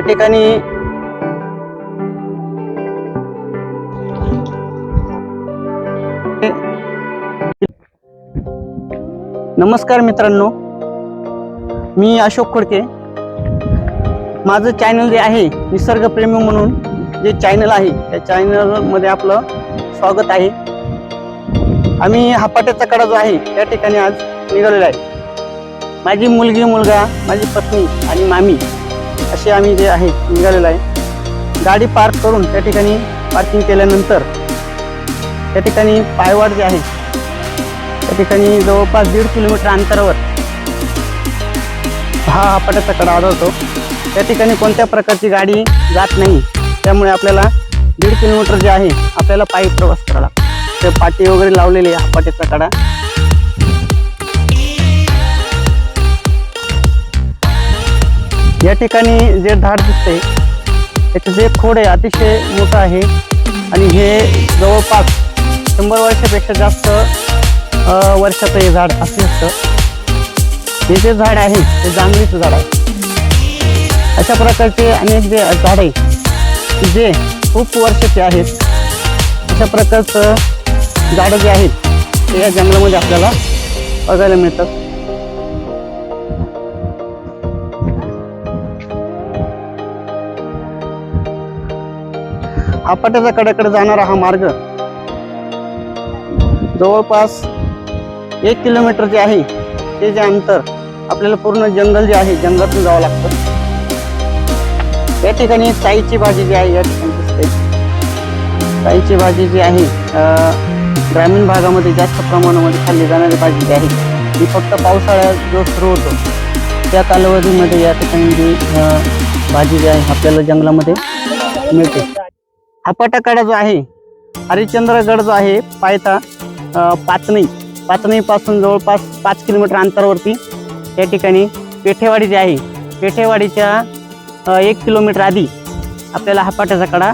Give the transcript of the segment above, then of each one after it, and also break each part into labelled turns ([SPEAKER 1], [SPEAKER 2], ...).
[SPEAKER 1] या ठिकाणी नमस्कार मित्रांनो मी अशोक खोडके. माझं चॅनल जे आहे निसर्गप्रेमी म्हणून जे चॅनल आहे त्या चॅनलमध्ये आपलं स्वागत आहे. आम्ही हापाट्याचा कडा जो आहे त्या ठिकाणी आज निघालेला आहे. माझी मुलगी मुलगा माझी पत्नी आणि मामी. असे आम्ही जे आहे निघालेलो आहे. गाडी पार्क करून त्या ठिकाणी पार्किंग केल्यानंतर त्या ठिकाणी पायवाट जे आहे त्या ठिकाणी जवळपास दीड किलोमीटर अंतरावर हा हापाट्याचा कडा आढळतो. त्या ठिकाणी कोणत्या प्रकारची गाडी जात नाही त्यामुळे आपल्याला दीड किलोमीटर जे आहे आपल्याला पायी प्रवास करावा लागतो. ते पाटी वगैरे लावलेली आहे हापाट्याचा कडा. या ठिकाणी जे झाड दिसते त्याचे जे खोड आहे अतिशय मोठं आहे. आणि हे जवळपास शंभर वर्षापेक्षा जास्त वर्षाचं हे झाड असू शकतं हे जे झाड आहे ते जांभळीचं झाड आहे. अशा प्रकारचे अनेक जे झाड आहे जे खूप वर्षाचे आहेत अशा प्रकारचं झाडं जे आहेत ते या जंगलामध्ये आपल्याला बघायला मिळतात. हापाट्याच्या कडेकडे जाणारा हा मार्ग जवळपास एक किलोमीटर जे आहे ते जे अंतर आपल्याला पूर्ण जंगल जे आहे जंगलातून जावं लागतं. या ठिकाणी साईची भाजी जी आहे या ठिकाणी साईची भाजी जी आहे ग्रामीण भागामध्ये जास्त प्रमाणामध्ये खाल्ली जाणारी भाजी जी आहे ही फक्त पावसाळ्यात जो सुरू होतो त्या कालावधीमध्ये या ठिकाणी जी भाजी जी आहे आपल्याला जंगलामध्ये मिळते. हापाटाकडा जो आहे हरिश्चंद्रगड जो आहे पायथा पाचणी पाचणीपासून जवळपास पाच किलोमीटर अंतरावरती या ठिकाणी पेठेवाडी जी आहे पेठेवाडीच्या एक किलोमीटर आधी आपल्याला हापाट्याचा कडा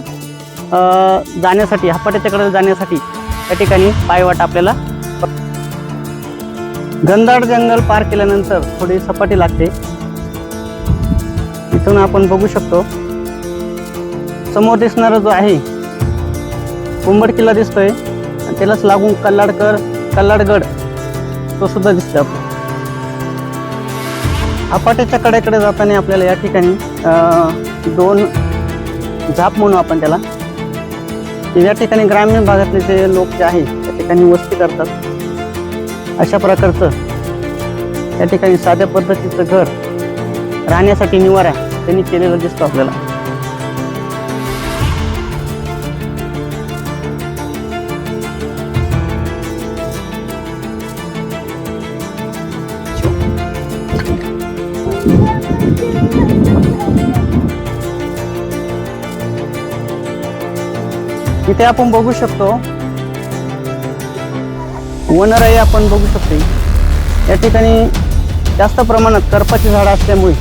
[SPEAKER 1] जाण्यासाठी हापाट्याच्या कडा जाण्यासाठी त्या ठिकाणी पायवाट आपल्याला गंधाड जंगल पार केल्यानंतर थोडी सपाटी लागते. इथून आपण बघू शकतो समोर दिसणारा जो आहे कुंभड किल्ला दिसतोय. आणि त्यालाच लागून कल्लाडकर कल्लाडगड तो सुद्धा दिसतोय आपण आपाट्याच्या कडेकडे जाताना आपल्याला या ठिकाणी दोन झाप म्हणू आपण त्याला. या ठिकाणी ग्रामीण भागातले जे लोक जे आहे त्या ठिकाणी वस्ती करतात. अशा प्रकारचं या ठिकाणी साध्या पद्धतीचं घर राहण्यासाठी निवारा त्यांनी केलेलं दिसतो आपल्याला. इथे आपण बघू शकतो. वनराई आपण बघू शकतो या ठिकाणी जास्त प्रमाणात करपाची झाडं असल्यामुळे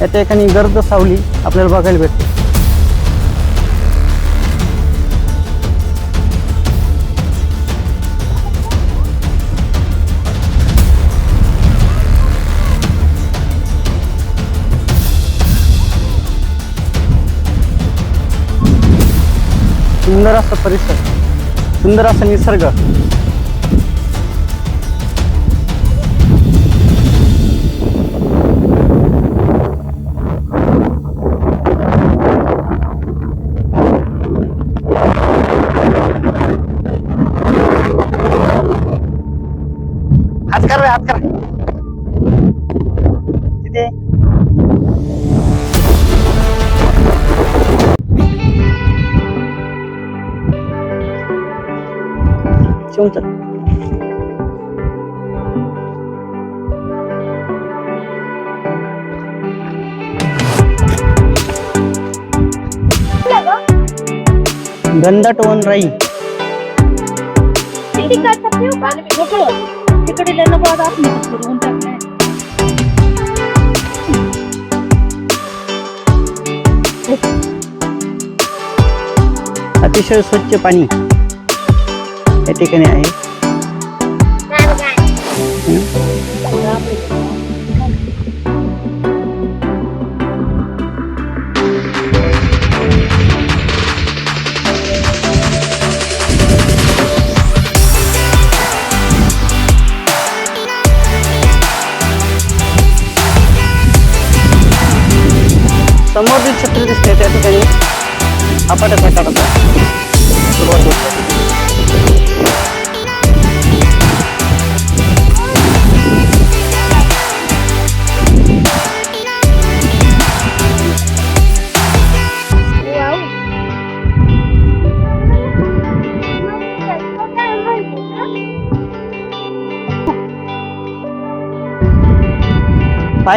[SPEAKER 1] या ठिकाणी गर्द सावली आपल्याला बघायला भेटते. सुंदर असा परिसर सुंदर असा निसर्ग. हात करा रे हात करा. शिवून चल गंधाट वनराई
[SPEAKER 2] तिकडे बाद आपण करून टाकलंय
[SPEAKER 1] अतिशय स्वच्छ पाणी या ठिकाणी आहे.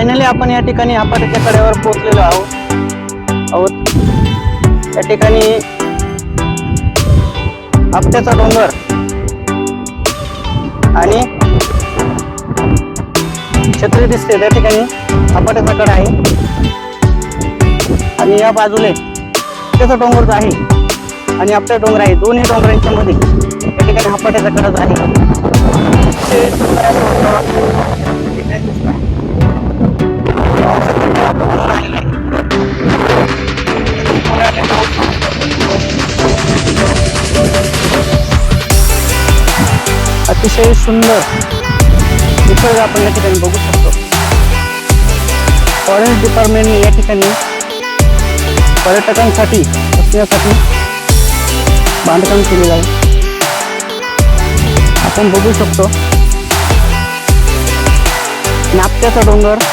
[SPEAKER 1] फायनली आपण या ठिकाणी आपटाच्या कड्यावर पोहोचलेलो आहोत. आहोत. या ठिकाणी आपट्याचा डोंगर आणि छत्री दिसते. त्या ठिकाणी आपट्याचा कडा आहे. आणि या बाजूने त्याचा डोंगर आहे. आणि आपटा डोंगर आहे. दोन्ही डोंगरांच्या मध्ये या ठिकाणी हापाट्याचा कडा आहे. अतिशय सुंदर निसर्ग आपण या ठिकाणी बघू शकतो. फॉरेस्ट डिपार्टमेंटने या ठिकाणी पर्यटकांसाठी असण्यासाठी बांधकाम केलेलं आहे. आपण बघू शकतो नापत्याचा डोंगर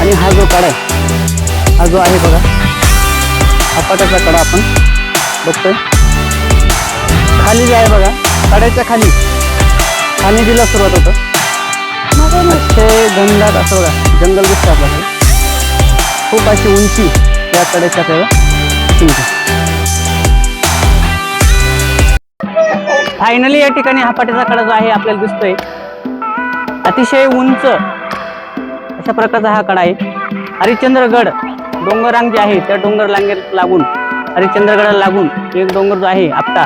[SPEAKER 1] आणि हा जो कडा आहे हा जो आहे बघा अपाट्याचा कडा आपण बघतोय. खाली जे आहे बघा कड्याच्या खाली खाली दिला सुरुवात होतं. अतिशय घनदाट असं बघा जंगल दिसतं आपल्याला. खूप अशी उंची या कड्याच्या आपल्याला फायनली या ठिकाणी हा पाट्याचा कडा जो आहे आपल्याला दिसतोय. अतिशय उंच अशा प्रकारचा हा कडा आहे. हरिश्चंद्रगड डोंगररांग जे आहे त्या डोंगर रांगेत लागून हरिश्चंद्रगडाला लागून एक डोंगर जो आहे आपटा.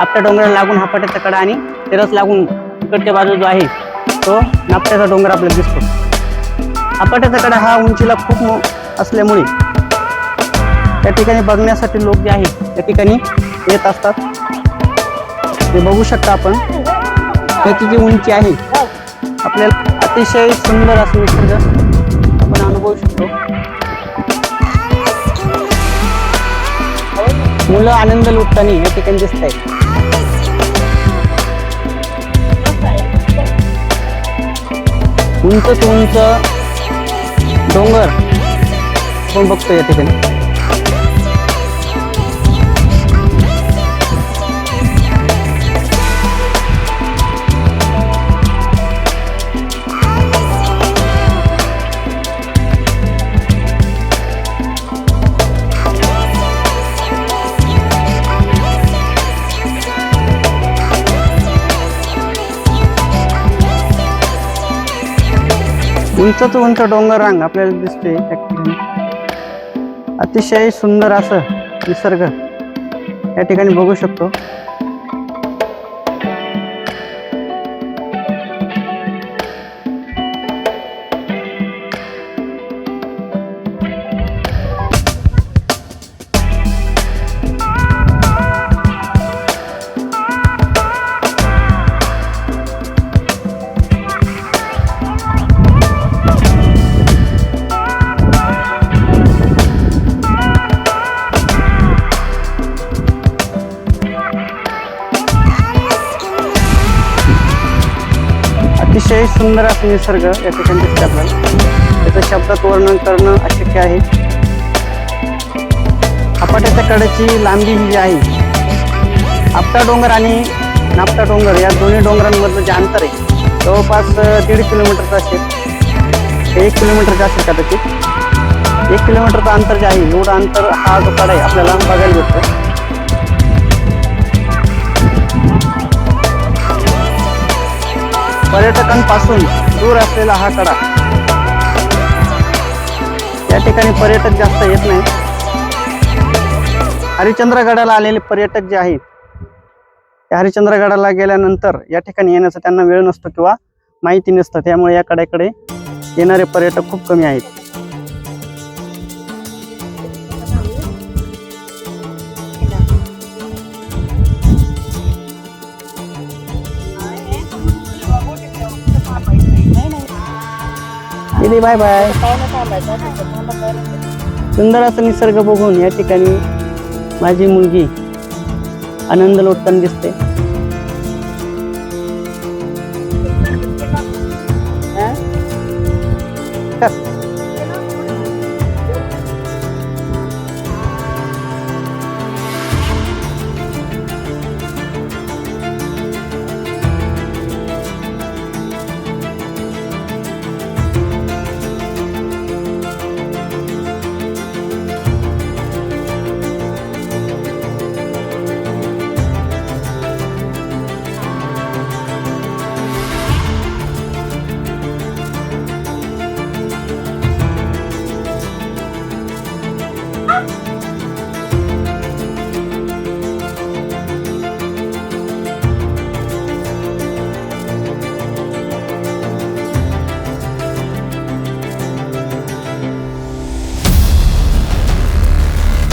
[SPEAKER 1] आपटा डोंगराला लागून हा पाट्याचा कडा आणि तेरस लागून इकडच्या बाजू जो आहे तो नापट्याचा डोंगर आपल्याला दिसतो. आपट्याचा कडा हा उंचीला खूप मो असल्यामुळे त्या ठिकाणी बघण्यासाठी लोक जे आहे त्या ठिकाणी येत असतात. ते बघू शकता आपण. त्याची जी उंची आहे आपल्याला अतिशय सुंदर असं निसर्ग आपण अनुभवू शकतो. मुलं आनंद लुटताना या ठिकाणी दिसत आहेत उंच उंच डोंगर. आपण बघतो या ठिकाणी? उंचच उंच डोंगर रांग आपल्याला दिसते ठिकाणी. अतिशय सुंदर असं निसर्ग या ठिकाणी बघू शकतो. अतिशय सुंदर असं निसर्ग या ठिकाणी दिसते आपल्याला. त्याचं शब्दात वर्णन करणं अशक्य आहे. आपाट्याच्या कडेची लांबी ही जी आहे आपटा डोंगर आणि नापटा डोंगर या दोन्ही डोंगरांमधलं जे अंतर आहे जवळपास दीड किलोमीटरचं असेल. एक किलोमीटरचं असेल कदाचित. एक किलोमीटरचं अंतर जे आहे एवढं अंतर हा जो कडा आहे आपल्याला बघायला भेटतो. पर्यटकांपासून दूर असलेला हा कडा. या ठिकाणी पर्यटक जास्त येत नाही हरिश्चंद्रगडाला आलेले पर्यटक जे आहेत त्या हरिश्चंद्रगडाला गेल्यानंतर या ठिकाणी येण्याचा त्यांना वेळ नसतो किंवा माहिती नसतं. त्यामुळे या कड्याकडे येणारे पर्यटक खूप कमी आहेत. दीदी बाय बाय सुंदर असा निसर्ग बघून या ठिकाणी माझी मुलगी आनंद लोटताना दिसते.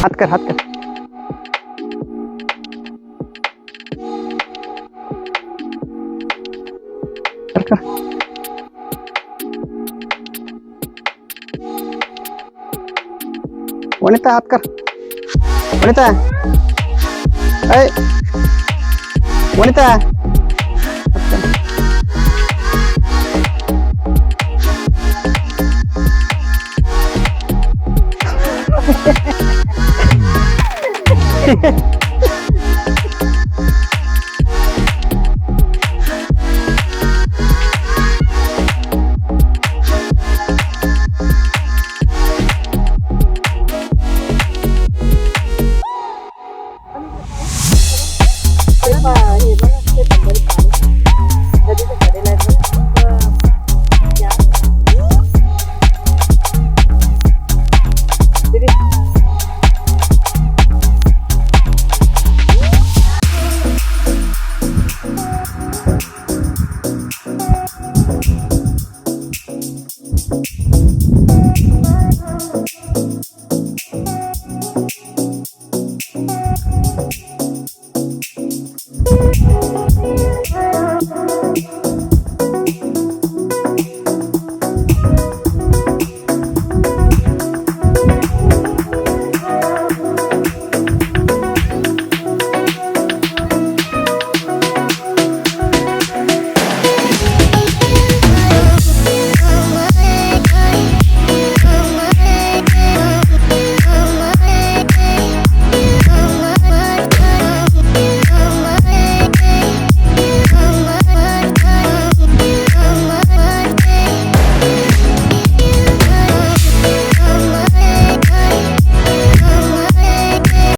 [SPEAKER 1] हात कर हात कर. वनिता हात कर. वनिता. ऐ. वनिता. Yeah.